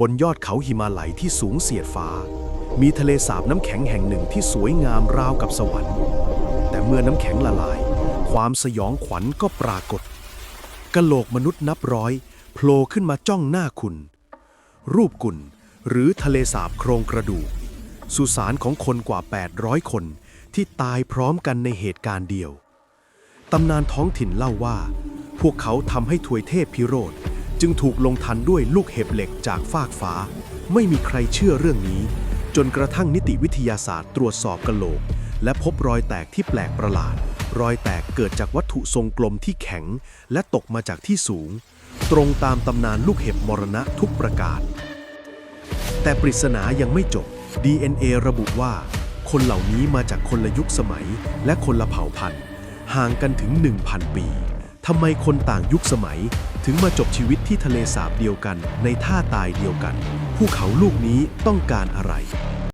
บนยอดเขาหิมาลัยที่สูงเสียดฟ้า มีทะเลสาบน้ำแข็งแห่งหนึ่งที่สวยงามราวกับสวรรค์ แต่เมื่อน้ำแข็งละลาย ความสยองขวัญก็ปรากฏกะโหลกมนุษย์นับร้อยโผล่ขึ้นมาจ้องหน้าคุณ รูปกุลหรือทะเลสาบโครงกระดูก สุสานของคนกว่า 800 คนที่ตายพร้อมกันในเหตุการณ์เดียว ตำนานท้องถิ่นเล่าว่า พวกเขาทำให้ถวยเทพพิโรธ จึงถูกลงทันด้วยลูกเห็บเหล็กจากฟากฟ้า ไม่มีใครเชื่อเรื่องนี้ จนกระทั่งนิติวิทยาศาสตร์ตรวจสอบกระโหลก และพบรอยแตกที่แปลกประหลาด รอยแตกเกิดจากวัตถุทรงกลมที่แข็ง และตกมาจากที่สูง ตรงตามตำนานลูกเห็บมรณะทุกประการ แต่ปริศนายังไม่จบ DNA ระบุว่า คนเหล่านี้มาจากคนละยุคสมัย และคนละเผ่าพันธุ์ ห่างกันถึง 1,000 ปี ทำไมคนต่างยุคสมัย ถึงมาจบชีวิตที่ทะเลสาบเดียวกันในท่าตายเดียวกัน ภูเขาลูกนี้ต้องการอะไร